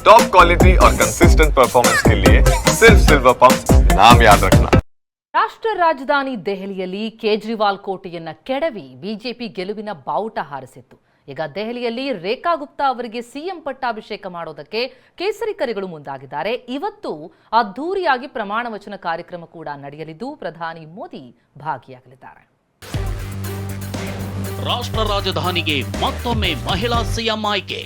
Top quality और consistent performance के लिए सिर्फ सिल्वर पंप नाम याद रखना ರಾಷ್ಟ್ರ ರಾಜಧಾನಿ ದೆಹಲಿಯಲ್ಲಿ ಕೇಜ್ರಿವಾಲ್ ಕೋಟೆಯನ್ನ ಕೆಡವಿ ಬಿಜೆಪಿ ಗೆಲುವಿನ ಬಾವುಟ ಹಾರಿಸಿತ್ತು ಈಗ ದೆಹಲಿಯಲ್ಲಿ ರೇಖಾ ಗುಪ್ತಾ ಅವರಿಗೆ ಸಿಎಂ ಪಟ್ಟಾಭಿಷೇಕ ಮಾಡೋದಕ್ಕೆ ಕೇಸರಿ ಕರಿಗಳು ಮುಂದಾಗಿದ್ದಾರೆ ಇವತ್ತು ಅದ್ಧೂರಿಯಾಗಿ ಪ್ರಮಾಣ ವಚನ ಕಾರ್ಯಕ್ರಮ ಕೂಡ ನಡೆಯಲಿದ್ದು ಪ್ರಧಾನಿ ಮೋದಿ ಭಾಗಿಯಾಗಲಿದ್ದಾರೆ ರಾಷ್ಟ್ರ ರಾಜಧಾನಿಗೆ ಮತ್ತೊಮ್ಮೆ ಮಹಿಳಾ ಸಿಎಂ ಆಯ್ಕೆ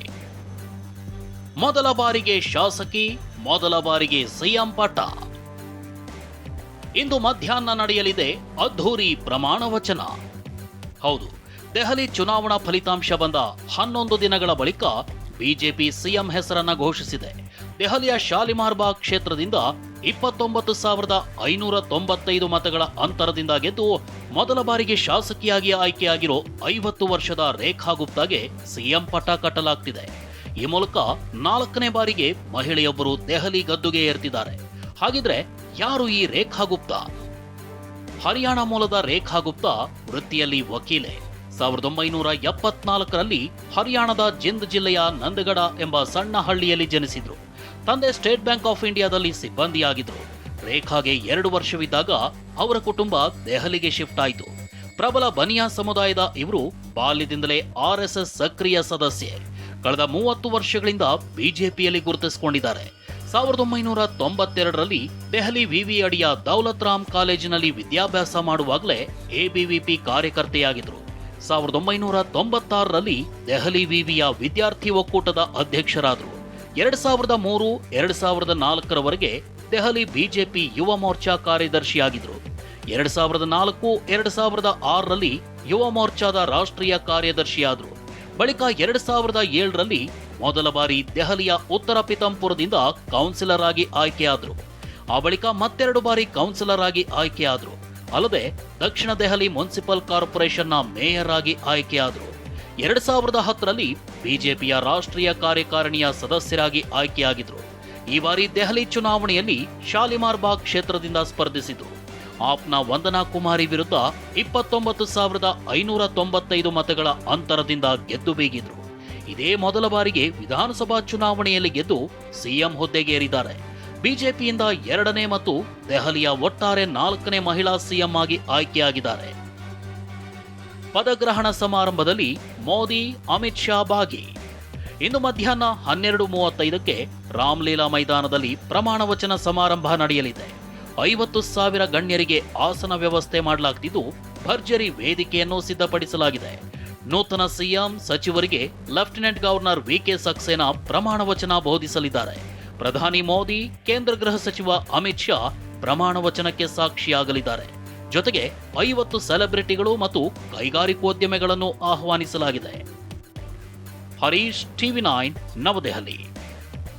ಮೊದಲ ಬಾರಿಗೆ ಶಾಸಕಿ, ಮೊದಲ ಬಾರಿಗೆ ಸಿಎಂ ಪಟ ಇಂದು ಮಧ್ಯಾಹ್ನ ನಡೆಯಲಿದೆ ಅದ್ಧೂರಿ ಪ್ರಮಾಣ ವಚನ. ಹೌದು, ದೆಹಲಿ ಚುನಾವಣಾ ಫಲಿತಾಂಶ ಬಂದ ಹನ್ನೊಂದು ದಿನಗಳ ಬಳಿಕ ಬಿಜೆಪಿ ಸಿಎಂ ಹೆಸರನ್ನ ಘೋಷಿಸಿದೆ. ದೆಹಲಿಯ ಶಾಲಿಮಾರ್ ಬಾಗ್ ಕ್ಷೇತ್ರದಿಂದ ಇಪ್ಪತ್ತೊಂಬತ್ತು ಸಾವಿರದ ಐನೂರ ತೊಂಬತ್ತೈದು ಮತಗಳ ಅಂತರದಿಂದ ಗೆದ್ದು ಮೊದಲ ಬಾರಿಗೆ ಶಾಸಕಿಯಾಗಿ ಆಯ್ಕೆಯಾಗಿರೋ ಐವತ್ತು ವರ್ಷದ ರೇಖಾ ಗುಪ್ತಾಗೆ ಸಿಎಂ ಪಟ ಕಟ್ಟಲಾಗ್ತಿದೆ. ಈ ಮೂಲಕ ನಾಲ್ಕನೇ ಬಾರಿಗೆ ಮಹಿಳೆಯೊಬ್ಬರು ದೆಹಲಿ ಗದ್ದುಗೆ ಏರ್ತಿದ್ದಾರೆ. ಹಾಗಿದ್ರೆ ಯಾರು ಈ ರೇಖಾ ಗುಪ್ತಾ ಹರಿಯಾಣ ಮೂಲದ ರೇಖಾ ಗುಪ್ತಾ ವೃತ್ತಿಯಲ್ಲಿ ವಕೀಲೆ. ಸಾವಿರದ ಒಂಬೈನೂರ ಎಪ್ಪತ್ನಾಲ್ಕರಲ್ಲಿ ಹರಿಯಾಣದ ಜಿಂದ್ ಜಿಲ್ಲೆಯ ನಂದಗಡ ಎಂಬ ಸಣ್ಣ ಹಳ್ಳಿಯಲ್ಲಿ ಜನಿಸಿದ್ರು. ತಂದೆ ಸ್ಟೇಟ್ ಬ್ಯಾಂಕ್ ಆಫ್ ಇಂಡಿಯಾದಲ್ಲಿ ಸಿಬ್ಬಂದಿಯಾಗಿದ್ರು. ರೇಖಾಗೆ ಎರಡು ವರ್ಷವಿದ್ದಾಗ ಅವರ ಕುಟುಂಬ ದೆಹಲಿಗೆ ಶಿಫ್ಟ್ ಆಯಿತು. ಪ್ರಬಲ ಬನಿಯಾ ಸಮುದಾಯದ ಇವರು ಬಾಲ್ಯದಿಂದಲೇ ಆರ್ಎಸ್ಎಸ್ ಎಸ್ ಎಸ್ ಸಕ್ರಿಯ ಸದಸ್ಯೆ. ಕಳೆದ ಮೂವತ್ತು ವರ್ಷಗಳಿಂದ ಬಿಜೆಪಿಯಲ್ಲಿ ಗುರುತಿಸಿಕೊಂಡಿದ್ದಾರೆ. ಸಾವಿರದ ಒಂಬೈನೂರ ತೊಂಬತ್ತೆರಡರಲ್ಲಿ ದೆಹಲಿ ವಿವಿ ಅಡಿಯ ದೌಲತ್ ರಾಮ್ ಕಾಲೇಜಿನಲ್ಲಿ ವಿದ್ಯಾಭ್ಯಾಸ ಮಾಡುವಾಗಲೇ ಎಬಿವಿಪಿ ಕಾರ್ಯಕರ್ತೆಯಾಗಿದ್ದರು. ಸಾವಿರದ ಒಂಬೈನೂರ ತೊಂಬತ್ತಾರರಲ್ಲಿ ದೆಹಲಿ ವಿವಿಯ ವಿದ್ಯಾರ್ಥಿ ಒಕ್ಕೂಟದ ಅಧ್ಯಕ್ಷರಾದರು. ಎರಡು ಸಾವಿರದ ಮೂರು, ಎರಡು ಸಾವಿರದ ನಾಲ್ಕರವರೆಗೆ ದೆಹಲಿ ಬಿಜೆಪಿ ಯುವ ಮೋರ್ಚಾ ಕಾರ್ಯದರ್ಶಿಯಾಗಿದ್ದರು. ಎರಡು ಸಾವಿರದ ನಾಲ್ಕು, ಎರಡು ಸಾವಿರದ ಆರರಲ್ಲಿ ಯುವ ಮೋರ್ಚಾದ ರಾಷ್ಟ್ರೀಯ ಕಾರ್ಯದರ್ಶಿಯಾದರು. ಬಳಿಕ ಎರಡ್ ಸಾವಿರದ ಏಳರಲ್ಲಿ ಮೊದಲ ಬಾರಿ ದೆಹಲಿಯ ಉತ್ತರ ಪಿತಂಪುರದಿಂದ ಕೌನ್ಸಿಲರ್ ಆಗಿ ಆಯ್ಕೆಯಾದರು. ಆ ಬಳಿಕ ಮತ್ತೆರಡು ಬಾರಿ ಕೌನ್ಸಿಲರ್ ಆಗಿ ಆಯ್ಕೆಯಾದರು. ಅಲ್ಲದೆ ದಕ್ಷಿಣ ದೆಹಲಿ ಮುನ್ಸಿಪಲ್ ಕಾರ್ಪೊರೇಷನ್ನ ಮೇಯರ್ ಆಗಿ ಆಯ್ಕೆಯಾದರು. ಎರಡ್ ಸಾವಿರದ ಹತ್ತರಲ್ಲಿ ಬಿಜೆಪಿಯ ರಾಷ್ಟ್ರೀಯ ಕಾರ್ಯಕಾರಿಣಿಯ ಸದಸ್ಯರಾಗಿ ಆಯ್ಕೆಯಾಗಿದ್ರು. ಈ ಬಾರಿ ದೆಹಲಿ ಚುನಾವಣೆಯಲ್ಲಿ ಶಾಲಿಮಾರ್ ಬಾಗ್ ಕ್ಷೇತ್ರದಿಂದ ಸ್ಪರ್ಧಿಸಿದ್ರು. ಆಪ್ನ ವಂದನಾ ಕುಮಾರಿ ವಿರುದ್ಧ ಇಪ್ಪತ್ತೊಂಬತ್ತು ಸಾವಿರದ ಐನೂರ ತೊಂಬತ್ತೈದು ಮತಗಳ ಅಂತರದಿಂದ ಗೆದ್ದು ಬೀಗಿದ್ರು. ಇದೇ ಮೊದಲ ಬಾರಿಗೆ ವಿಧಾನಸಭಾ ಚುನಾವಣೆಯಲ್ಲಿ ಗೆದ್ದು ಸಿಎಂ ಹುದ್ದೆಗೇರಿದ್ದಾರೆ. ಬಿಜೆಪಿಯಿಂದ ಎರಡನೇ ಮತ್ತು ದೆಹಲಿಯ ಒಟ್ಟಾರೆ ನಾಲ್ಕನೇ ಮಹಿಳಾ ಸಿಎಂ ಆಗಿ ಆಯ್ಕೆಯಾಗಿದ್ದಾರೆ. ಪದಗ್ರಹಣ ಸಮಾರಂಭದಲ್ಲಿ ಮೋದಿ, ಅಮಿತ್ ಶಾ ಭಾಗಿ. ಇಂದು ಮಧ್ಯಾಹ್ನ ಹನ್ನೆರಡು ಮೂವತ್ತೈದಕ್ಕೆ ರಾಮ್ಲೀಲಾ ಮೈದಾನದಲ್ಲಿ ಪ್ರಮಾಣ ವಚನ ಸಮಾರಂಭ ನಡೆಯಲಿದೆ. ಐವತ್ತು ಸಾವಿರ ಗಣ್ಯರಿಗೆ ಆಸನ ವ್ಯವಸ್ಥೆ ಮಾಡಲಾಗ್ತಿದ್ದು, ಭರ್ಜರಿ ವೇದಿಕೆಯನ್ನು ಸಿದ್ಧಪಡಿಸಲಾಗಿದೆ. ನೂತನ ಸಿಎಂ ಸಚಿವರಿಗೆ ಲೆಫ್ಟಿನೆಂಟ್ ಗವರ್ನರ್ ವಿಕೆ ಸಕ್ಸೇನಾ ಪ್ರಮಾಣ ವಚನ ಬೋಧಿಸಲಿದ್ದಾರೆ. ಪ್ರಧಾನಿ ಮೋದಿ, ಕೇಂದ್ರ ಗೃಹ ಸಚಿವ ಅಮಿತ್ ಶಾ ಪ್ರಮಾಣ ವಚನಕ್ಕೆ ಸಾಕ್ಷಿಯಾಗಲಿದ್ದಾರೆ. ಜೊತೆಗೆ ಐವತ್ತು ಸೆಲೆಬ್ರಿಟಿಗಳು ಮತ್ತು ಕೈಗಾರಿಕೋದ್ಯಮಿಗಳನ್ನು ಆಹ್ವಾನಿಸಲಾಗಿದೆ. ಹರೀಶ್ ಟಿವಿ ನೈನ್, ನವದೆಹಲಿ.